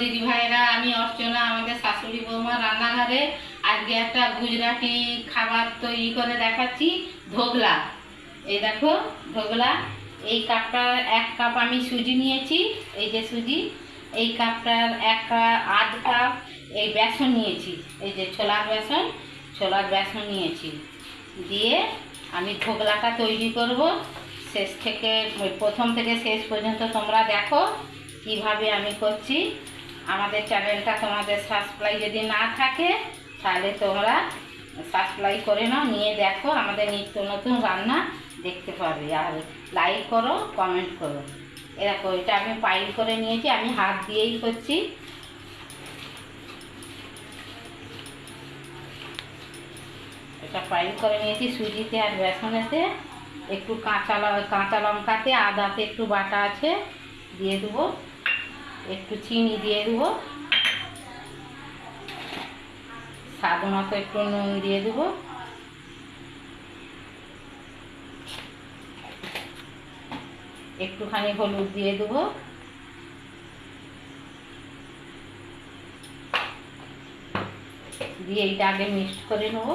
দিদি ভাইরা, আমি অর্চনা, আমাদের শাশুড়ি বৌমা, রান্নাঘরে আজকে একটা গুজরাটি খাবার তৈরি করে দেখাচ্ছি ধোগলা এই দেখো ধোগলা এই কাপটার এক কাপ আমি সুজি নিয়েছি, এই যে সুজি, এই কাপটার এক আধ কাপ এই বেসন নিয়েছি, এই যে ছোলার বেসন ছোলার বেসন নিয়েছি। দিয়ে আমি ধোগলাটা তৈরি করব, শেষ থেকে প্রথম থেকে শেষ পর্যন্ত তোমরা দেখো, কীভাবে আমি করছি। আমাদের চ্যানেলটা তোমাদের সাবস্ক্রাইব যদি না থাকে, তাহলে তোমরা সাবস্ক্রাইব করে নাও, নিয়ে দেখো আমাদের নিত্য নতুন রান্না দেখতে পাবে। আর লাইক করো কমেন্ট করো। এরকম, এটা আমি পাইল করে নিয়েছি, আমি হাত দিয়েই করছি। এটা পাইল করে নিয়েছি সুজিতে আর বেসনেতে। একটু কাঁচা কাঁচা লঙ্কাতে, আদাতে একটু বাটা আছে, দিয়ে দেবো। একটু চিনি দিয়ে দেবো। স্বাদ মতো একটু নুন দিয়ে দেবো। একটুখানি হলুদ দিয়ে দেবো। দিয়ে এইটা আগে মিক্সড করে নেব।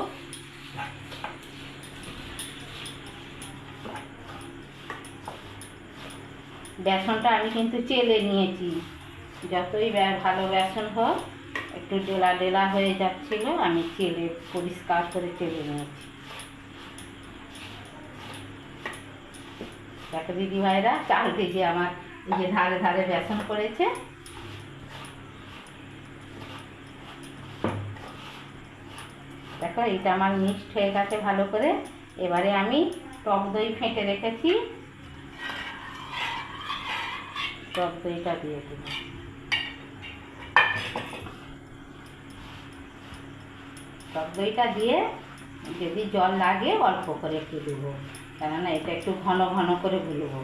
বেসনটা আমি কিন্তু চেলে নিয়েছি। যতই ভালো বেসন হোক, একটু ডেলা ডেলা হয়ে যাচ্ছিল, আমি চেলে পরিষ্কার করে চেলে নিয়েছি। দেখো দিদি ভাইরা চাল কেজি আমার যে ধারে ধারে বেসন করেছে। দেখো, এইটা আমার মিক্সড হয়ে গেছে ভালো করে। এবারে আমি টক দই ফেটে রেখেছি। টক দইটা দিয়ে দেব টক দইটা দিয়ে যদি জল লাগে অল্প করে একটু দেবো। কেননা এটা একটু ঘন ঘন করে গুলবো।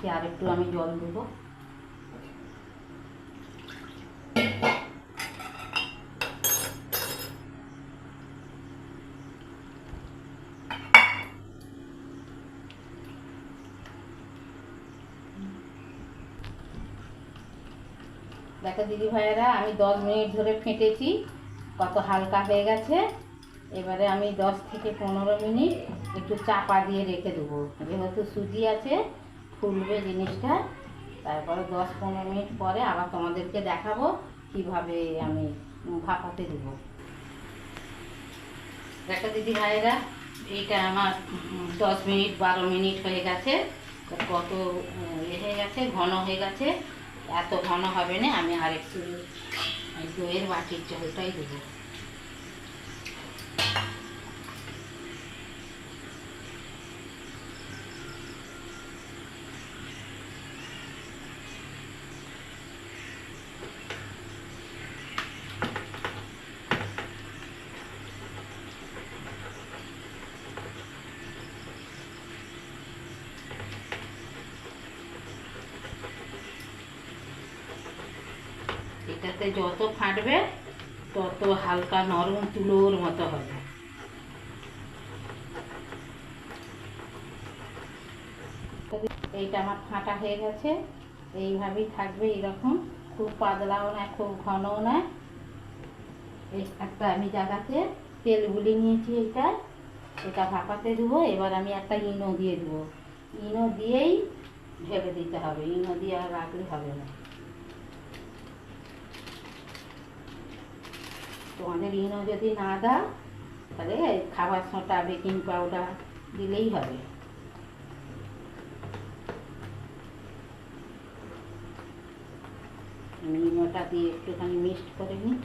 এতে আর একটু আমি জল দেবো। দেখো দিদি ভাইয়েরা, আমি দশ মিনিট ধরে ফেটেছি, কত হালকা হয়ে গেছে। এবারে আমি দশ থেকে পনেরো মিনিট একটু চাপা দিয়ে রেখে দেবো। যেহেতু সুজি আছে ফুলবে জিনিসটা। তারপরে দশ পনেরো মিনিট পরে আবার তোমাদেরকে দেখাবো কীভাবে আমি ভাপাতে দেব। দেখো দিদি ভাইয়েরা, এইটা আমার দশ মিনিট, বারো মিনিট হয়ে গেছে। কত ইয়ে হয়ে গেছে, ঘন হয়ে গেছে। এত ঘন হবে না, আমি আর একটু দইয়ের বাটির জলটাই দেবো। এটাতে যত ফাটবে, তত হালকা নরম তুলোর মতো হবে। এইটা আমার ফাটা হয়ে গেছে। এইভাবেই থাকবে এরকম। খুব পাতলাও না, খুব ঘনও না। এই একটা আমি জায়গাতে তেল গুলি নিয়েছি এইটা। এটা ভাপাতে দেবো। এবার আমি একটা ইনো দিয়ে দেবো। ইনো দিয়েই ঢেলে দিতে হবে। ইনো দিয়ে আর রাখলে হবে না। তোমাদের ইনো যদি না দাও, তাহলে খাবার সোঁটা বেকিং পাউডার দিলেই হবে। ইনোটা দিয়ে একটুখানি মিক্সড করে নিই।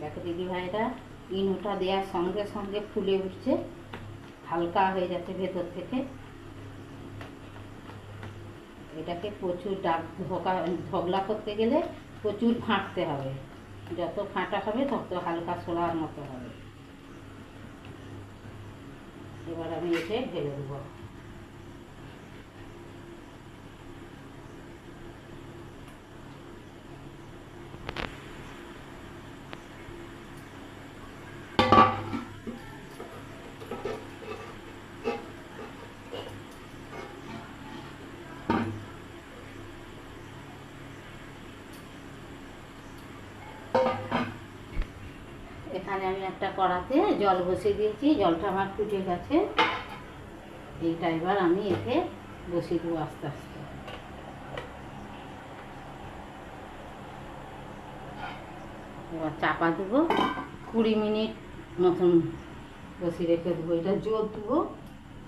দেখো দিদি ভাইরা ইনোটা দেওয়ার সঙ্গে সঙ্গে ফুলে উঠছে, হালকা হয়ে যাচ্ছে ভেতর থেকে। এটাকে প্রচুর ডাক ধোকা ঝগলা করতে গেলে প্রচুর ফাঁটতে হবে। যত ফাঁটা হবে, তত হালকা সোলার মতো হবে। এবার আমি এসে ঢেলে দেবো। এখানে আমি একটা কড়াতে জল বসিয়ে দিয়েছি, জলটা আমার ফুটে গেছে। এইটা এবার আমি এতে বসিয়ে দেবো আস্তে আস্তে। এবার চাপা দেবো, কুড়ি মিনিট মতন বসিয়ে রেখে দেবো। এটা জোর দেবো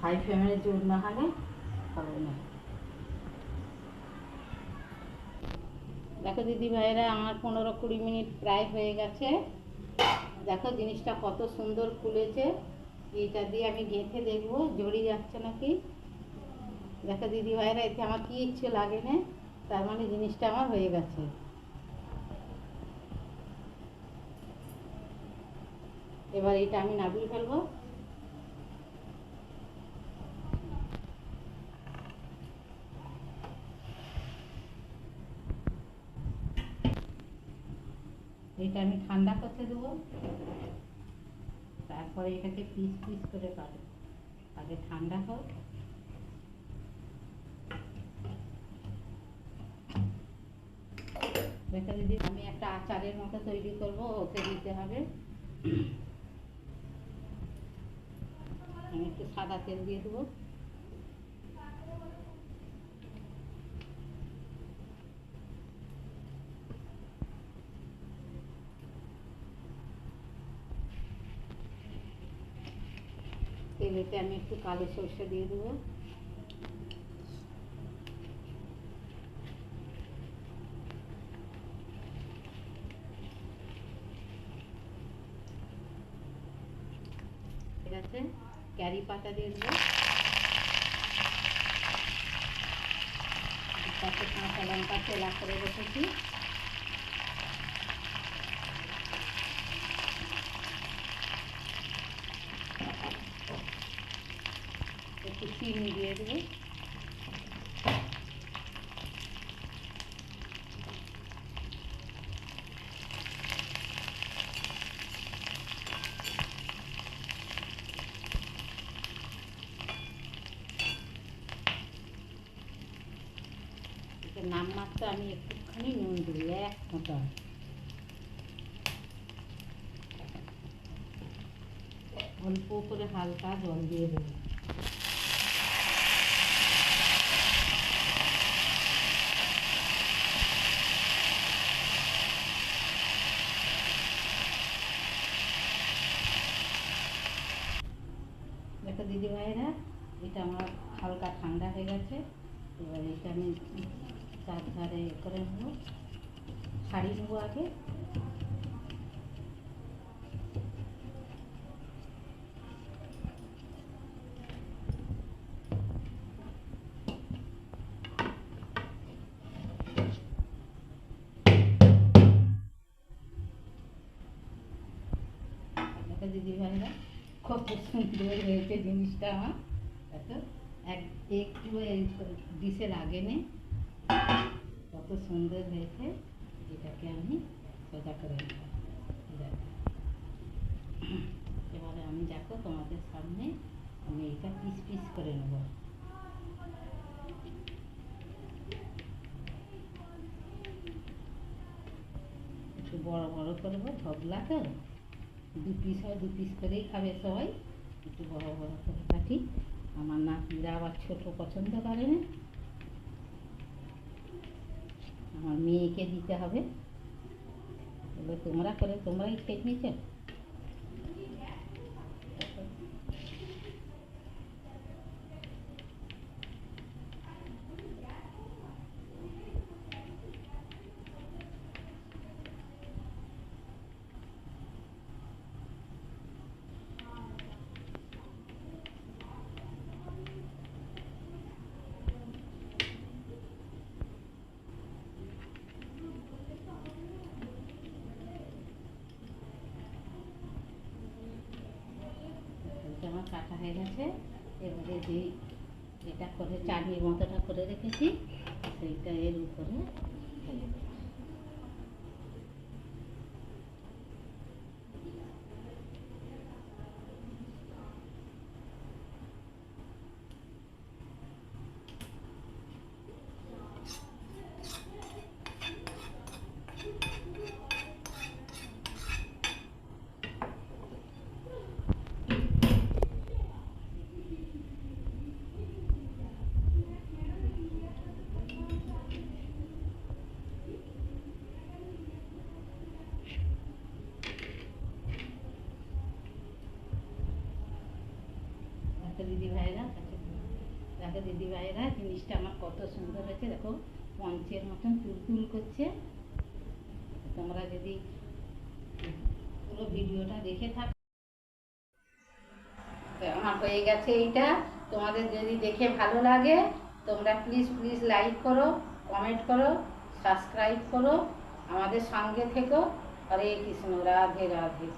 হাই ফ্লেমে জোর না হলে হবে না। দেখো দিদি ভাইয়েরা আমার পনেরো কুড়ি মিনিট প্রায় হয়ে গেছে। দেখো জিনিসটা কত সুন্দর ফুলেছে। এইটা দিয়ে আমি গেঁথে দেখব জড়িয়ে যাচ্ছে নাকি? দেখো দিদি ভাইরা এতে আমার কি ইচ্ছে লাগে না? তার মানে জিনিসটা আমার হয়ে গেছে। এবার এটা আমি নাবিয়ে ফেলব। এটা আমি ঠান্ডা করতে দেবো। তারপরে এটাকে পিস পিস করে কাটো আগে ঠান্ডা হোক। দিদি, আমি একটা আচারের মতো তৈরি করব ওকে দিতে হবে। আমি একটু সাদা তেল দিয়ে দেবো। তেলেতে আমি একটু কালো সর্ষে দিয়ে দেবো। ঠিক আছে? ক্যারি পাতা দিয়ে দেবো। কাঁচা লঙ্কা তেলা করে রেখেছি একটু চিনি দিয়ে দেবো। নামমাত্র আমি একটুখানি নুন দিই, এক ফোঁটা। অল্প করে হালকা জল দিয়ে দেবো দেখো দিদি ভাইরা এটা আমার হালকা ঠান্ডা হয়ে গেছে এবার এটা আমি চার ধারে এ করে নেব। শাড়ি নেব আগে। দেখো দিদি ভাইরা কত সুন্দর হয়েছে জিনিসটা আমার একটু ডিশে লাগে নে কত সুন্দর হয়েছে এটাকে আমি সোজা করে নেব এবারে আমি দেখো তোমাদের সামনে আমি এটা পিস পিস করে নেব একটু বড় বড় করব ঢগলা তো দু পিস হয় দু পিস করেই খাবে সবাই একটু বড় বড় করে কাটি আমার নাতিরা আবার ছোটো পছন্দ করে না। আমার মেয়েকে দিতে হবে। তোমরা করে, তোমরাই খেয়ে নিয়েছো কাটা হয়ে গেছে। এবারে যে এটা করে চাটনির মতোটা করে রেখেছি সেইটা এর উপরে ঢেলে দেবো। দেখো দিদি ভাইরা কাছে দেখো দিদি ভাইরা জিনিসটা আমার কত সুন্দর হয়েছে, দেখো পঞ্চের মতন তুলতুল করছে। তোমরা যদি পুরো ভিডিওটা দেখে থাকো। আমার হয়ে গেছে এইটা। তোমাদের যদি দেখে ভালো লাগে, তোমরা প্লিজ প্লিজ লাইক করো কমেন্ট করো সাবস্ক্রাইব করো, আমাদের সঙ্গে থেকো। হরে কৃষ্ণ, রাধে রাধে।